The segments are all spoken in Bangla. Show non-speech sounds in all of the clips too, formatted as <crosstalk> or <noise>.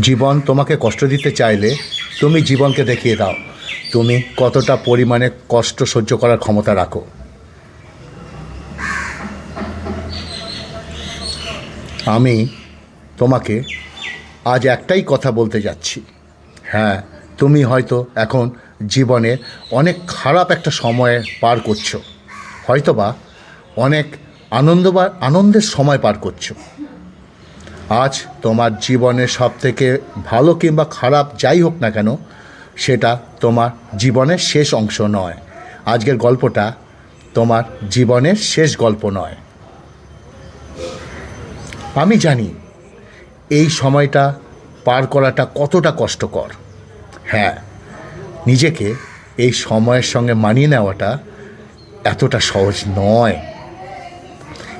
জীবন তোমাকে কষ্ট দিতে চাইলে তুমি জীবনকে দেখিয়ে দাও। তুমি কতটা পরিমাণে কষ্ট সহ্য করার ক্ষমতা রাখো। আমি তোমাকে আজ একটাই কথা বলতে যাচ্ছি। হ্যাঁ তুমি হয়তো এখন জীবনে অনেক খারাপ একটা সময়ে পার করছ। হয়তোবা অনেক আনন্দ বা আনন্দের সময় পার করছ। আজ তোমার জীবনের সব থেকে ভালো কিংবা খারাপ যাই হোক না কেন, সেটা তোমার জীবনের শেষ অংশ নয়। আজকের গল্পটা তোমার জীবনের শেষ গল্প নয়। আমি জানি এই সময়টা পার করাটা কতটা কষ্টকর। হ্যাঁ নিজেকে এই সময়ের সঙ্গে মানিয়ে নেওয়াটা এতটা সহজ নয়।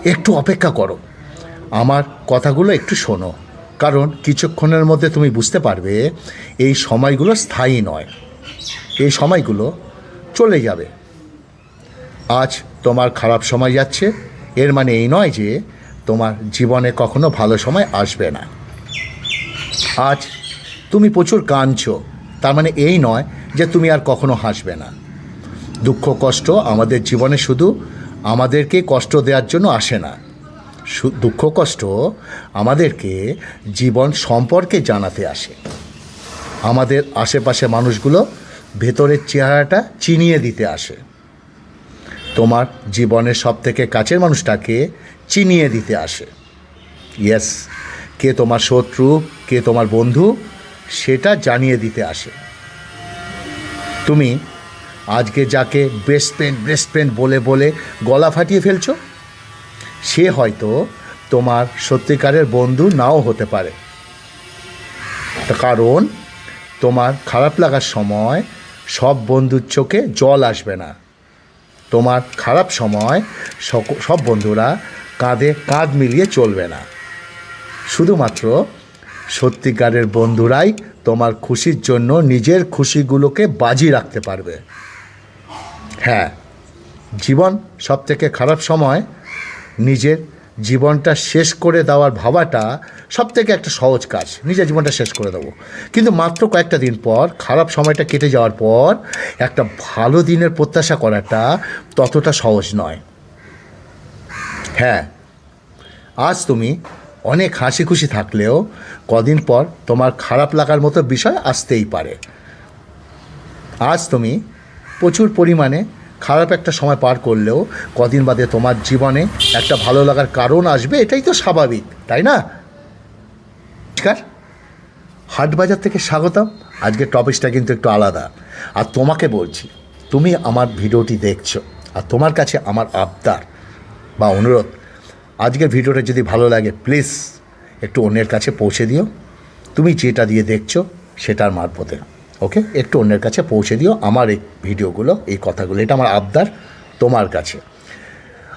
একটু অপেক্ষা করো। আমার কথাগুলো একটু শোনো। কারণ কিছুক্ষণের মধ্যে তুমি বুঝতে পারবে, এই সময়গুলো স্থায়ী নয়। এই সময়গুলো চলে যাবে। আজ তোমার খারাপ সময় যাচ্ছে। এর মানে এই নয় যে তোমার জীবনে কখনো ভালো সময় আসবে না। আজ তুমি প্রচুর কাঁদছো। তার মানে এই নয় যে তুমি আর কখনো হাসবে না। দুঃখ কষ্ট আমাদের জীবনে শুধু আমাদেরকে কষ্ট দেওয়ার জন্য আসে না। দুঃখ, কষ্ট আমাদেরকে জীবন সম্পর্কে জানাতে আসে। আমাদের আশেপাশে মানুষগুলো ভেতরের চেহারাটা চিনিয়ে দিতে আসে। তোমার জীবনের সব থেকে কাছের মানুষটাকে চিনিয়ে দিতে আসে। ইয়েস কে তোমার শত্রু, কে তোমার বন্ধু, সেটা জানিয়ে দিতে আসে। তুমি আজকে যাকে বেস্ট ফ্রেন্ড বেস্ট ফ্রেন্ড বলে বলে গলা ফাটিয়ে ফেলছো? সে হয়তো তোমার সত্যিকারের বন্ধু নাও হতে পারে। কারণ তোমার খারাপ লাগার সময় সব বন্ধুর চোখে জল আসবে না। তোমার খারাপ সময় সব বন্ধুরা কাঁধে কাঁধ মিলিয়ে চলবে না। শুধুমাত্র সত্যিকারের বন্ধুরাই তোমার খুশির জন্য নিজের খুশিগুলোকে বাজি রাখতে পারবে। হ্যাঁ জীবন সব থেকে খারাপ সময় নিজের জীবনটা শেষ করে দেওয়ার ভাবাটা সব থেকে একটা সহজ কাজ। নিজের জীবনটা শেষ করে দেবো। কিন্তু মাত্র কয়েকটা দিন পর, খারাপ সময়টা কেটে যাওয়ার পর, একটা ভালো দিনের প্রত্যাশা করাটা ততটা সহজ নয়। হ্যাঁ আজ তুমি অনেক হাসি খুশি থাকলেও কদিন পর তোমার খারাপ লাগার মতো বিষয় আসতেই পারে। আজ তুমি প্রচুর পরিমাণে খারাপ একটা সময় পার করলেও কদিন বাদে তোমার জীবনে একটা ভালো লাগার কারণ আসবে, এটাই তো স্বাভাবিক, তাই না? নমস্কার হাট বাজার থেকে স্বাগতম। আজকে টপিকটা কিন্তু একটু আলাদা। আর তোমাকে বলছি, তুমি আমার ভিডিওটি দেখছ, আর তোমার কাছে আমার আবদার বা অনুরোধ, আজকের ভিডিওটা যদি ভালো লাগে প্লিজ একটু অন্যের কাছে পৌঁছে দিও। তুমি যেটা দিয়ে দেখছ, সেটার মারফতে। ওকে? একটু অন্যের কাছে পৌঁছে দিও আমার এই ভিডিওগুলো, এই কথাগুলো। এটা আমার আবদার তোমার কাছে।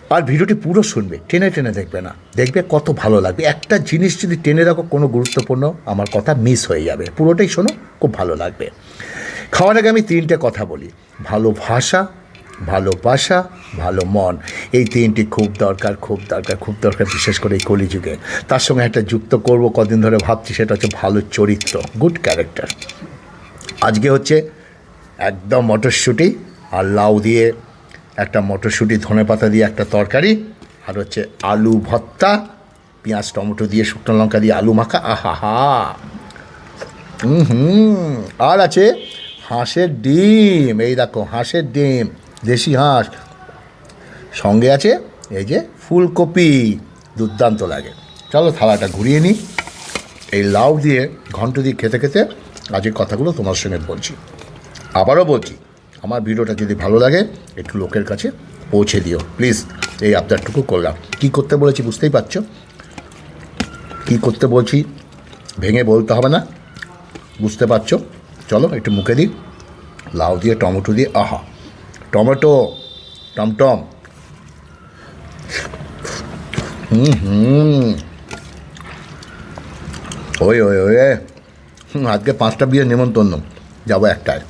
আর ভিডিওটি পুরো শুনবে, টেনে টেনে দেখবে না। দেখবে কত ভালো লাগবে। একটা জিনিস যদি টেনে রাখো কোনো গুরুত্বপূর্ণ আমার কথা মিস হয়ে যাবে। পুরোটাই শোনো, খুব ভালো লাগবে। খাওয়ার আগে আমি তিনটে কথা বলি। ভালো ভাষা ভালোবাসা ভালো মন। এই তিনটি খুব দরকার খুব দরকার খুব দরকার, বিশেষ করে এই কলিযুগে। তার সঙ্গে একটা যুক্ত করব, কদিন ধরে ভাবছি, সেটা হচ্ছে ভালো চরিত্র গুড ক্যারেক্টার আজকে হচ্ছে একদম মটরশুঁটি আর লাউ দিয়ে একটা মটরশুঁটি, ধনে পাতা দিয়ে একটা তরকারি আর হচ্ছে আলু ভর্তা, পেঁয়াজ, টমেটো দিয়ে শুকনো লঙ্কা দিয়ে আলু মাখা। আহা হা হুম আর আছে হাঁসের ডিম। এই দেখো, হাঁসের ডিম, দেশি হাঁস। সঙ্গে আছে এই যে ফুলকপি, দুর্দান্ত লাগে। চলো থালাটা ঘুরিয়ে নিই। এই লাউ দিয়ে ঘন্ট দিয়ে খেতে খেতে আজকের কথাগুলো তোমার সঙ্গে বলছি। আবারও বলছি, আমার ভিডিওটা যদি ভালো লাগে, একটু লোকের কাছে পৌঁছে দিও। প্লিজ, এই আবদারটুকু করলাম। কী করতে বলেছি বুঝতেই পারছ? কী করতে বলছি ভেঙে বলতে হবে না। বুঝতে পারছ? চলো, একটু মুখে দিই। লাউ দিয়ে, টমেটো দিয়ে, আহা! টমেটো, টমটম। হুম হুম। ওই ওই ওই আজকে পাঁচটা বিয়ের নিমন্ত্রণ। যাব একটায়।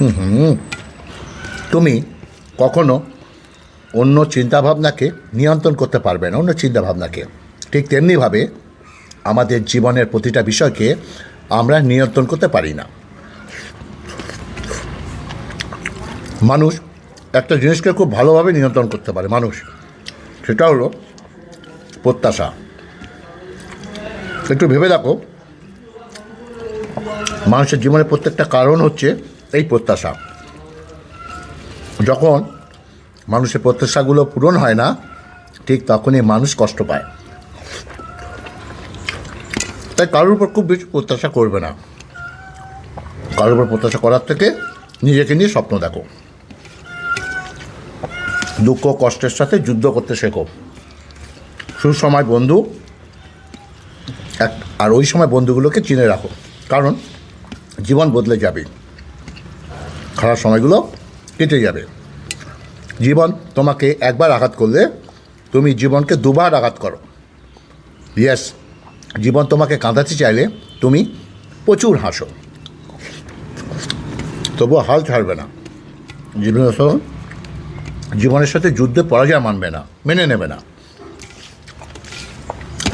হুম। তুমি কখনো অন্য চিন্তাভাবনাকে নিয়ন্ত্রণ করতে পারবে না, অন্য চিন্তাভাবনাকে। ঠিক তেমনিভাবে আমাদের জীবনের প্রতিটা বিষয়কে আমরা নিয়ন্ত্রণ করতে পারি না। মানুষ একটা জিনিসকে খুব ভালোভাবে নিয়ন্ত্রণ করতে পারে, মানুষ। সেটা হলো প্রত্যাশা। একটু ভেবে দেখো। মানুষের জীবনের প্রত্যেকটা কারণ হচ্ছে এই প্রত্যাশা। যখন মানুষের প্রত্যাশাগুলো পূরণ হয় না, ঠিক তখনই মানুষ কষ্ট পায়। তাই কারোর উপর খুব বেশি প্রত্যাশা করবে না। কারোর উপর প্রত্যাশা করার থেকে নিজেকে নিয়ে স্বপ্ন দেখো। দুঃখ, কষ্টের সাথে যুদ্ধ করতে শেখো। সুসময় বন্ধু, এক, আর ওই সময় বন্ধুগুলোকে চিনে রাখো। কারণ জীবন বদলে যাবে। খারাপ সময়গুলো কেটে যাবে। জীবন তোমাকে একবার আঘাত করলে তুমি জীবনকে দুবার আঘাত করো। ইয়েস জীবন তোমাকে কাঁদাতে চাইলে তুমি প্রচুর হাসো। তবুও হাল ছাড়বে না। জীবন জীবনের সাথে যুদ্ধে পরাজয় মানবে না, মেনে নেবে না।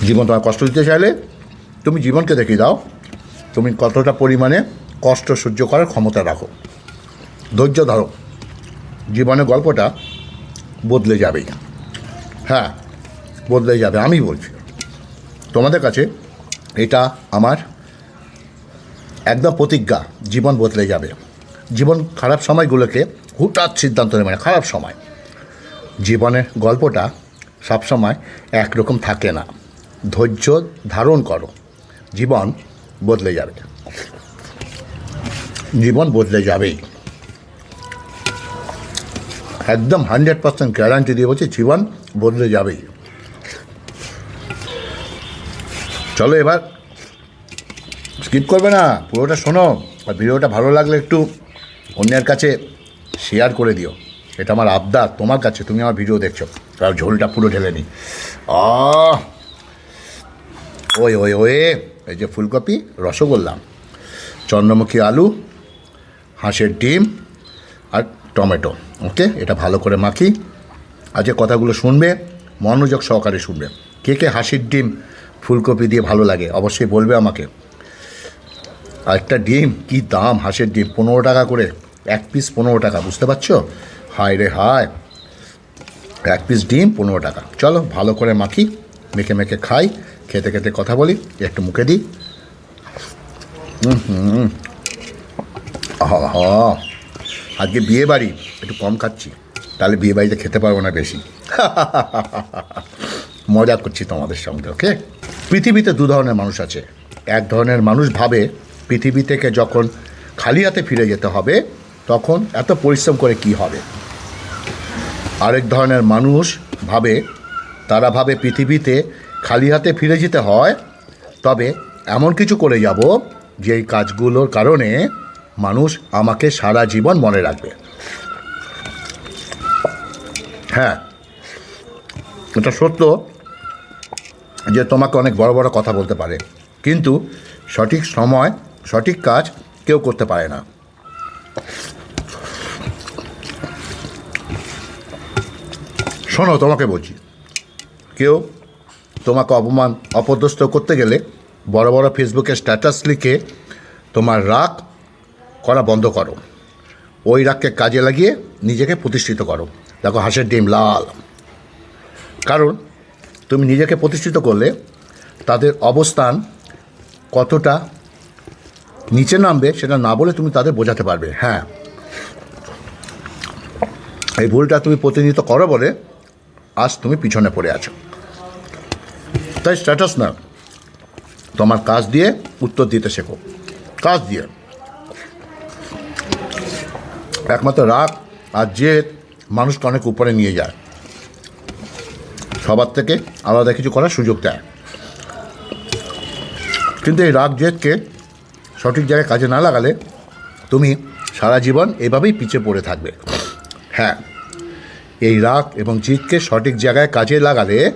জীবন তোমার কষ্ট দিতে চাইলে, তুমি জীবনকে দেখিয়ে দাও। তুমি কতটা পরিমাণে কষ্ট সহ্য করার ক্ষমতা রাখো। ধৈর্য ধরো। জীবনের গল্পটা বদলে যাবেই হ্যাঁ বদলে যাবে, আমি বলছি। তোমাদের কাছে এটা আমার একদম প্রতিজ্ঞা, জীবন বদলে যাবে। জীবন খারাপ সময়গুলোকে হুটাৎ সিদ্ধান্ত নেবে না, খারাপ সময়। জীবনের গল্পটা সবসময় একরকম থাকে না। ধৈর্য ধারণ করো। জীবন বদলে যাবে। জীবন বদলে যাবেই একদম হান্ড্রেড পার্সেন্ট গ্যারান্টি দিয়ে বলছি, জীবন বদলে যাবেই চলো এবার স্কিপ করবে না, পুরোটা শোনো, আর ভিডিওটা ভালো লাগলে একটু অন্যের কাছে শেয়ার করে দিও। এটা আমার আবদার, তোমার কাছে, তুমি আমার ভিডিও দেখছ। আর ঝোলটা পুরো ঢেলে নি। আহ! ওই ওই ওই, এই যে ফুলকপি, রসগোল্লা, চন্দ্রমুখী আলু, হাঁসের ডিম আর টমেটো, ওকে? এটা ভালো করে মাখি। আর যে কথাগুলো শুনবে, মনোযোগ সহকারে শুনবে। কে কে হাসির ডিম, ফুলকপি দিয়ে ভালো লাগে, অবশ্যই বলবে আমাকে। আর একটা ডিম, কী দাম হাঁসের ডিম? পনেরো টাকা করে, এক পিস পনেরো টাকা, বুঝতে পারছ? হায় রে হায়। এক পিস ডিম, পনেরো টাকা। চলো, ভালো করে মাখি, মেখে মেখে খাই। খেতে খেতে কথা বলি, একটু মুখে দিই। হুম আজকে বিয়ে বাড়ি একটু কম খাচ্ছি। তাহলে বিয়ে বাড়িতে খেতে পারব না বেশি। <laughs> মজা করছি তোমাদের সঙ্গে, ওকে? পৃথিবীতে দু ধরনের মানুষ আছে। এক ধরনের মানুষ ভাবে পৃথিবী থেকে যখন খালি হাতে ফিরে যেতে হবে, তখন এত পরিশ্রম করে কি হবে? আরেক ধরনের মানুষ ভাবে, তারা ভাবে পৃথিবীতে খালি হাতে ফিরে যেতে হয়, তবে এমন কিছু করে যাব যেই কাজগুলোর কারণে মানুষ আমাকে সারা জীবন মনে রাখবে। হ্যাঁ এটা সত্য যে তোমাকে অনেক বড় বড় কথা বলতে পারে, কিন্তু সঠিক সময়, সঠিক কাজ কেউ করতে পারে না। শোনো, তোমাকে বলছি, কেউ তোমাকে অপমান, অপদস্থ করতে গেলে বড় বড় ফেসবুকে স্ট্যাটাস লিখে তোমার রাগ করা বন্ধ করো। ওই রাগকে কাজে লাগিয়ে নিজেকে প্রতিষ্ঠিত করো। দেখো হাঁসের ডিম লাল। কারণ তুমি নিজেকে প্রতিষ্ঠিত করলে তাদের অবস্থান কতটা নিচে নামবে সেটা না বলে তুমি তাদের বোঝাতে পারবে। হ্যাঁ। এই ভুলটা তুমি প্রতিনিধিত্ব করো বলে আজ তুমি পিছনে পড়ে আছো। তাই স্ট্যাটাস না। তোমার কাজ দিয়ে উত্তর দিতে শেখো। কাজ দিয়ে। একমাত্র রাগ আর জেদ মানুষকে অনেক উপরে নিয়ে যায়। সবার থেকে আলাদা কিছু করার সুযোগ দেয়। কিন্তু এই রাগ জেদকে সঠিক জায়গায় কাজে না লাগালে তুমি সারা জীবন এভাবেই পিছিয়ে পড়ে থাকবে। হ্যাঁ এই রাগ এবং জিতকে সঠিক জায়গায় কাজে লাগালে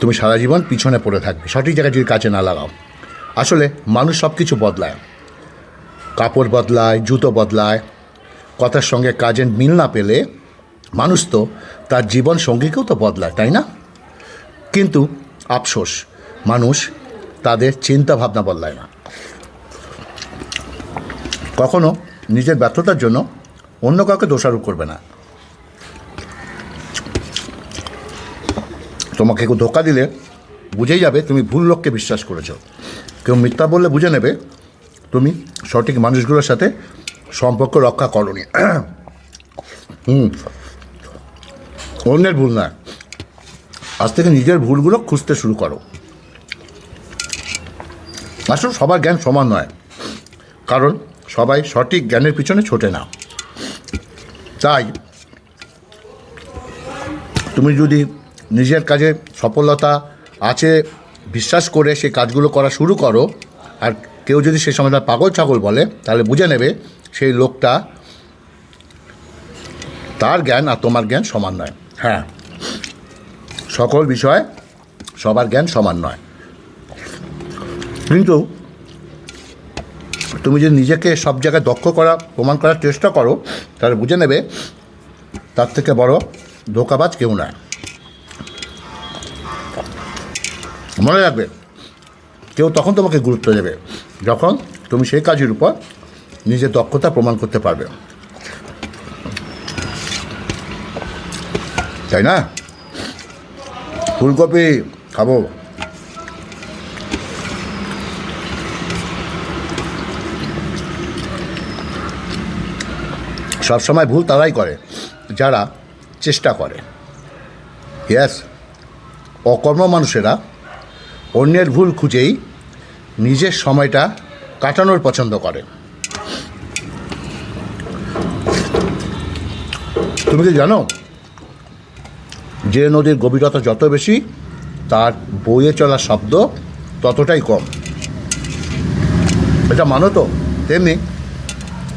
তুমি সারা জীবন পিছনে পড়ে থাকবে। সঠিক জায়গায় যদি কাজে না লাগাও। আসলে মানুষ সব কিছু বদলায়। কাপড় বদলায়, জুতো বদলায়। কথার সঙ্গে কাজের মিল না পেলে মানুষ তো তার জীবন সঙ্গীকেও তো বদলায়, তাই না? কিন্তু আফসোস, মানুষ তাদের চিন্তা ভাবনা বদলায় না। কখনো নিজের ব্যর্থতার জন্য অন্য কাউকে দোষারোপ করবে না। তোমাকে কেউ ধোকা দিলে বুঝেই যাবে তুমি ভুল লোককে বিশ্বাস করেছ। কেউ মিথ্যা বললে বুঝে নেবে তুমি সঠিক মানুষগুলোর সাথে সম্পর্ক রক্ষা করনি। <clears throat> হুম। অন্যের ভুল না। আজ থেকে নিজের ভুলগুলো খুঁজতে শুরু করো। আসলে সবার জ্ঞান সমান নয়, কারণ সবাই সঠিক জ্ঞানের পিছনে ছোটে না। তাই তুমি যদি নিজের কাজে সফলতা আছে বিশ্বাস করে সেই কাজগুলো করা শুরু করো। আর কেউ যদি সে সময় তার পাগল ছাগল বলে তাহলে বুঝে নেবে সেই লোকটা তার জ্ঞান আর তোমার জ্ঞান সমান নয়। হ্যাঁ। সকল বিষয়ে সবার জ্ঞান সমান নয়। কিন্তু তুমি যদি নিজেকে সব জায়গায় দক্ষ করা প্রমাণ করার চেষ্টা করো তাহলে বুঝে নেবে তার থেকে বড় ধোকাবাজ কেউ নয়। মনে রাখবে, কেউ তখন তোমাকে গুরুত্ব দেবে, যখন তুমি সেই কাজের উপর নিজের দক্ষতা প্রমাণ করতে পারবে। তাই না? ফুলকপি খাব। সবসময় ভুল তারাই করে, যারা চেষ্টা করে। ইয়াস অকর্ম মানুষেরা অন্যের ভুল খুঁজেই নিজের সময়টা কাটানোর পছন্দ করে। তুমি কি জানো? যে নদীর গভীরতা যত বেশি, তার বইয়ে চলা শব্দ ততটাই কম। এটা মানো তো? তেমনি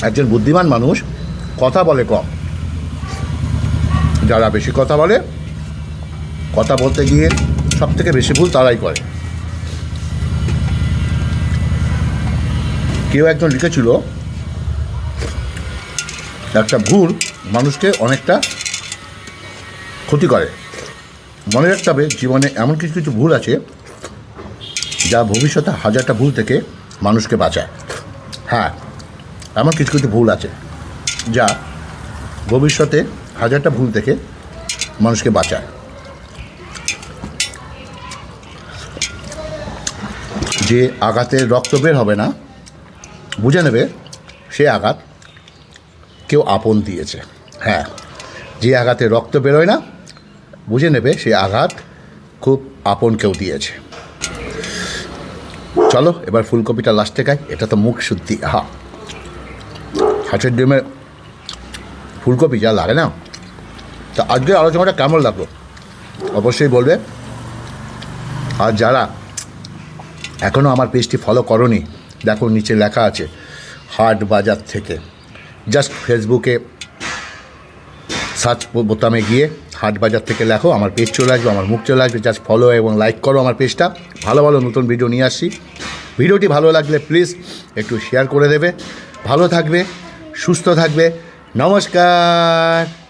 একজন বুদ্ধিমান মানুষ কথা বলে কম। যারা বেশি কথা বলে, কথা বলতে গিয়ে সব থেকে বেশি ভুল তারাই করে। কেউ একজন লিখেছিল, একটা ভুল মানুষকে অনেকটা ক্ষতি করে। মনে রাখতে হবে, জীবনে এমন কিছু কিছু ভুল আছে যা ভবিষ্যতে হাজারটা ভুল থেকে মানুষকে বাঁচায়। হ্যাঁ এমন কিছু কিছু ভুল আছে যা ভবিষ্যতে হাজারটা ভুল থেকে মানুষকে বাঁচায়। যে আঘাতে রক্ত বের হবে না বুঝে নেবে, সে আঘাত কেউ আপন দিয়েছে। হ্যাঁ যে আঘাতে রক্ত বেরোয় না, বুঝে নেবে সে আঘাত খুব আপন কেউ দিয়েছে। চলো, এবার ফুলকপিটা লাস্টে খাই, এটা তো মুখ শুদ্ধি হা হাঁসের ডিমে ফুলকপি যা লাগে না, তা আজকের আলোচনাটা কেমন লাগল? অবশ্যই বলবে। আর যারা এখনও আমার পেজটি ফলো করনি দেখো নিচে লেখা আছে, হাট বাজার থেকে। জাস্ট ফেসবুকে সার্চ বোতামে গিয়ে হাট বাজার থেকে লেখো, আমার পেজ চলে আসবে, আমার মুখ চলে আসবে। জাস্ট ফলো এবং লাইক করো আমার পেজটা ভালো ভালো নতুন ভিডিও নিয়ে আসছি ভিডিওটি ভালো লাগলে প্লিজ একটু শেয়ার করে দেবে। ভালো থাকবে, সুস্থ থাকবে। নমস্কার।